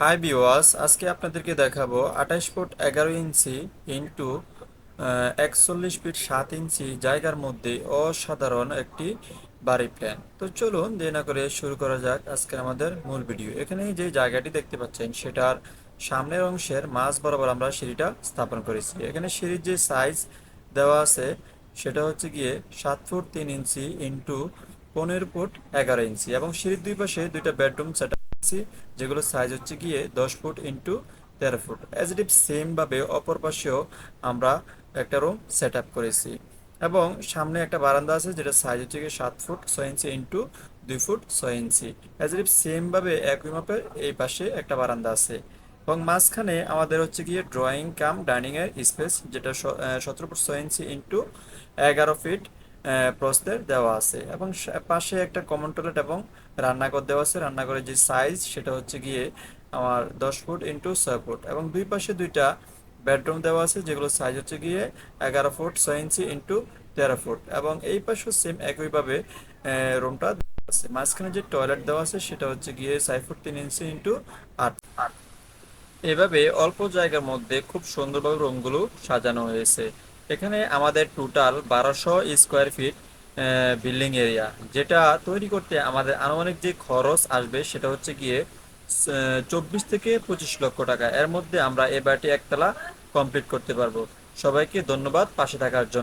High বিওয়াস আজকে আপনাদেরকে দেখাবো আঠাশ ফুট এগারো ইঞ্চি ইন্টু একচল্লিশ ফিট সাত ইঞ্চি জায়গার মধ্যে অসাধারণ একটি বাড়ি প্ল্যান তো চলুন দেরি না করে শুরু করা যাক আজকে আমাদের মূল ভিডিও এখানে যে জায়গাটি দেখতে পাচ্ছেন, সেটার সামনের অংশের মাঝ বরাবর আমরা সিঁড়িটা স্থাপন করেছি। এখানে সিঁড়ির যে সাইজ দেওয়া আছে, সেটা হচ্ছে গিয়ে সাত ফুট তিন ইঞ্চি ইন্টু পনেরো ফুট এগারো ইঞ্চি এবং সিঁড়ির দুই পাশে দুইটা বেডরুম সেট করেছি যেগুলো সাইজ হচ্ছে গিয়ে দশ ফুট ইন্টু তেরো foot. As it is same ভাবে অপর পাশেও আমরা একটা রুম সেট আপ করেছি। এবং সামনে একটা বারান্দা আছে যেটা সাইজ হচ্ছে গিয়ে সাত ফুট ছয় ইঞ্চি ইন্টু দুই ফুট ছয় ইঞ্চি। অ্যাজ ইট ইভ সেম ভাবে একই মাপের এই পাশে একটা বারান্দা আছে। এবং মাঝখানে আমাদের হচ্ছে গিয়ে ড্রয়িং কাম ডাইনিংয়ের স্পেস যেটা সতেরো ফুট ছয় ইঞ্চি ইন্টু এগারো ফিট প্রস্তের দেওয়া আছে। এবং পাশে একটা কমন টয়লেট এবং রান্নাঘর দেওয়া আছে। রান্নাঘরের যে সাইজ সেটা হচ্ছে গিয়ে আমার দশ ফুট ইন্টু ছয় ফুট এবং দুই পাশে দুইটা বেডরুম দেওয়া আছে, যেগুলো সাইজ হচ্ছে গিয়ে এগারো ফুট ছয় ইঞ্চি ইন্টু তেরো ফুট এবং এই পাশেও সেম একইভাবে রুমটা আছে। মাঝখানে যে টয়লেট দেওয়া আছে, সেটা হচ্ছে গিয়ে ছয় ফুট তিন ইঞ্চি ইন্টু আট এভাবে অল্প জায়গার মধ্যে খুব সুন্দরভাবে রুমগুলো সাজানো হয়েছে। এখানে আমাদের টোটাল বারোশো স্কোয়ার ফিট বিল্ডিং এরিয়া যেটা তৈরি করতে আমাদের আনুমানিক যে খরচ আসবে সেটা হচ্ছে গিয়ে চব্বিশ থেকে পঁচিশ লক্ষ টাকা। এর মধ্যে আমরা এ বাড়িটি একতলা কমপ্লিট করতে পারব। সবাইকে ধন্যবাদ, পাশে থাকার জন্য।